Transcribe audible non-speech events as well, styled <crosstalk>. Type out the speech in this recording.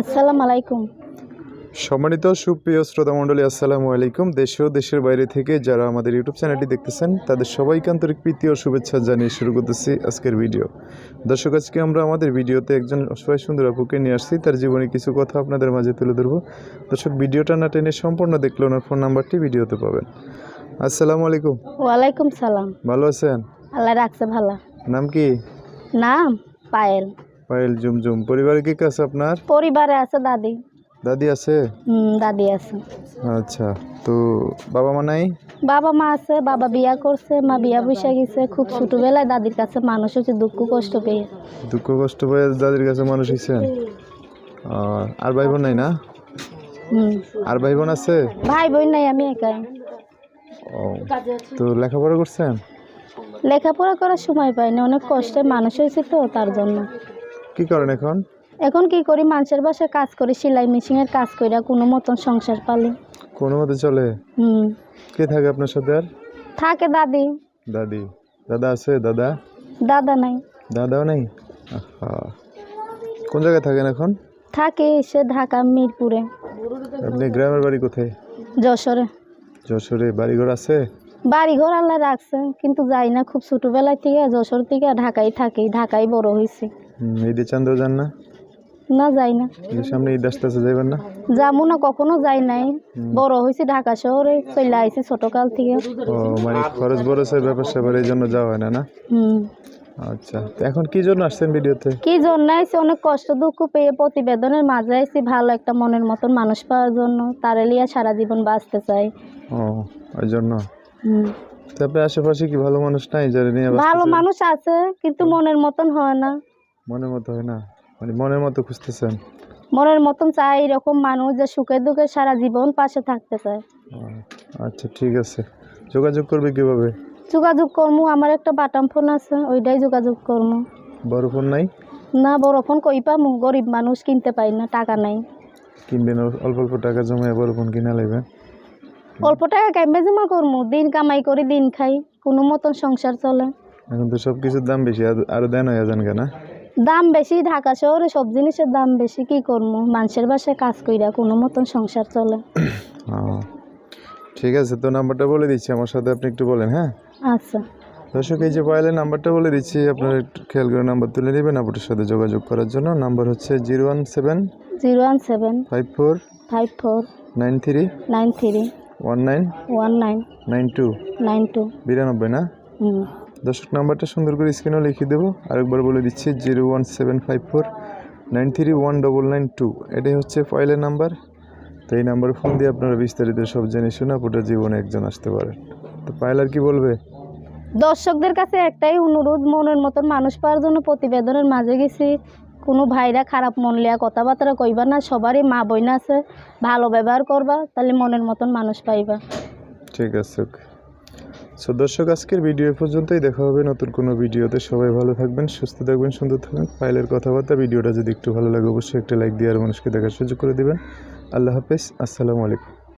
আসসালামু আলাইকুম। সম্মানিত সুপ্রিয় শ্রোতা মণ্ডলী আসসালামু আলাইকুম। দেশ ও দেশের বাইরে থেকে যারা আমাদের ইউটিউব চ্যানেলটি দেখতেছেন তাদের সবাইকে আন্তরিক প্রীতি ও শুভেচ্ছা জানিয়ে শুরু করতেছি আজকের ভিডিও। দর্শক আজকে আমরা আমাদের ভিডিওতে একজন অসহায় সুন্দর আপুকে নিয়ে আসছি। তার জীবনে কিছু কথা আপনাদের মাঝে তুলে ধরবো। দর্শক ভিডিওটা না টেনে সম্পূর্ণ দেখলে ওনার ফোন নাম্বারটি ভিডিওতে পাবেন। আসসালামু আলাইকুম। ওয়ালাইকুম সালাম। ভালো আছেন? আল্লাহ রাখছে ভালো। নাম কি? নাম পায়েল। পায়েল জুমজুম পরিবারে কে কে আছে আপনার? পরিবারে আছে দাদি। দাদি আছে? হুম দাদি আছে। আচ্ছা তো বাবা মা নাই? বাবা মা আছে বাবা বিয়া করছে মা বিয়া বসে গেছে। খুব ছোটবেলায় দাদির কাছে মানুষ হচ্ছে দুঃখ কষ্ট পেয়ে। দুঃখ কষ্ট পেয়ে দাদির কাছে মানুষ হয়েছেন? আর আর ভাই বোন নাই না? হুম। আর ভাই বোন আছে? ভাই বোন নাই আমি একাই। ও তো লেখাপড়া করছেন? লেখাপড়া করার সময় পাই না অনেক কষ্টে মানুষ হয়েছে তো তার জন্য। কি করেন এখন? এখন কি করি মানুষের বাসায় কাজ করি সেলাই মেশিনের কাজ করি কোনো মতন সংসার পালি। কোনো মতে চলে? হুম। কে থাকে আপনার সাথে আর? থাকে দাদি। দাদি। দাদা আছে? দাদা? দাদা নাই। দাদাও নেই? আহা। কোন জায়গায় থাকেন এখন? থাকে সে ঢাকা মিরপুরে। আপনি গ্রামের বাড়ি কোথায়? যশোরে। যশোরে বাড়িঘর আছে? বাড়ি ঘর আল্লাহ রাখছে কিন্তু যাই না খুব ছোটবেলায় থেকে যশোর থেকে ঢাকায় থাকি ঢাকায় বড় হয়েছি। ঈদে চান্দ্র যান না? না যাই না। সামনে ঈদ আসতে আসতে যাবেন না? যাব না কখনো যাই নাই। বড় হয়েছি ঢাকা শহরে চলে আইছি ছোটকাল থেকে। ও মানে খরচ বরচের ব্যাপার স্যাপার এই জন্য যাওয়া হয় না না? হুম। আচ্ছা এখন কি জন্য আসছেন ভিডিওতে? কি জন্য আইছি? অনেক কষ্ট দুঃখ পেয়ে প্রতিবেদনের মাঝে আইছি ভালো একটা মনের মতন মানুষ পাওয়ার জন্য। তারে লিয়া সারা জীবন বাঁচতে চাই। ও ওই জন্য? হুম। তো আশেপাশে কি ভালো মানুষ নাই যারা নিয়ে ভালো মানুষ আছে কিন্তু মনের মতন হয় না। মনের মতো হয় না? মানে মনের মতো খুঁজতেছেন? মনের মতন চাই এরকম মানুষ যে সুখে দুঃখে সারা জীবন পাশে থাকতে চায়। আচ্ছা ঠিক আছে। যোগাযোগ করবে কীভাবে? যোগাযোগ করমু আমার একটা বাটাম ফোন আছে ওইটাই যোগাযোগ করমু। বড় ফোন নাই? না বড় ফোন কই পামু? গরিব মানুষ কিনতে পাই না টাকা নাই। কিনবেন অল্প অল্প টাকা জমে বড় ফোন কিনা লাগবে অল্প টাকা কেমবে জমা করমু দিন কামাই করি দিন খাই কোনো মতন সংসার চলে। এখন তো সব কিছুর দাম বেশি আর- দেন হয়ে যান কেনা? দাম বেশি ঢাকা শহরে সব জিনিসের দাম বেশি কি করমু? মানুষের বাসায় কাজ কইরা কোনো মতন সংসার চলে। <clears throat> ঠিক আছে তো নাম্বারটা বলে দিচ্ছি আমার সাথে আপনি একটু বলেন হ্যাঁ? আচ্ছা। দর্শক এই যে পাইলের নাম্বারটা বলে দিচ্ছি আপনারা একটু খেয়াল করে নাম্বার তুলে নেবেন আপনার সাথে যোগাযোগ করার জন্য। নাম্বার হচ্ছে zero one seven zero one seven five four five four nine three nine three one nine? One nine. Nine two? Nine two. বিরানব্বই না? দর্শক নাম্বারটা সুন্দর করে স্ক্রিনেও লিখে দেবো। আরেকবার বলে দিচ্ছি zero one seven five four nine three one double nine two. এটাই হচ্ছে ফাইলের নাম্বার। তো এই নাম্বার ফোন দিয়ে আপনারা বিস্তারিত সব জেনে শুনে আপনার জীবনে একজন আসতে পারেন। তো আর কি বলবে? দর্শকদের কাছে একটাই অনুরোধ মনের মতন মানুষ পাওয়ার জন্য প্রতিবেদনের মাঝে গেছি। কোনো ভাইরা খারাপ মন লিয়া কথাবার্তা কইবা না, সবারই মা বইনা আছে, ভালো ব্যবহার করবা, তাহলে মনের মতন মানুষ পাইবা। ঠিক আছে সো দর্শক, আজকের ভিডিও পর্যন্তই। দেখা হবে নতুন কোনো ভিডিওতে সবাই ভালো থাকবেন, সুস্থ থাকবেন, সুন্দর থাকবেন। ফাইলের কথাবার্তা ভিডিওটা যদি একটু ভালো লাগে, অবশ্যই একটা লাইক দিয়ে আর মানুষকে দেখার সুযোগ করে দিবেন। আল্লাহ হাফেজ, আসসালামু আলাইকুম।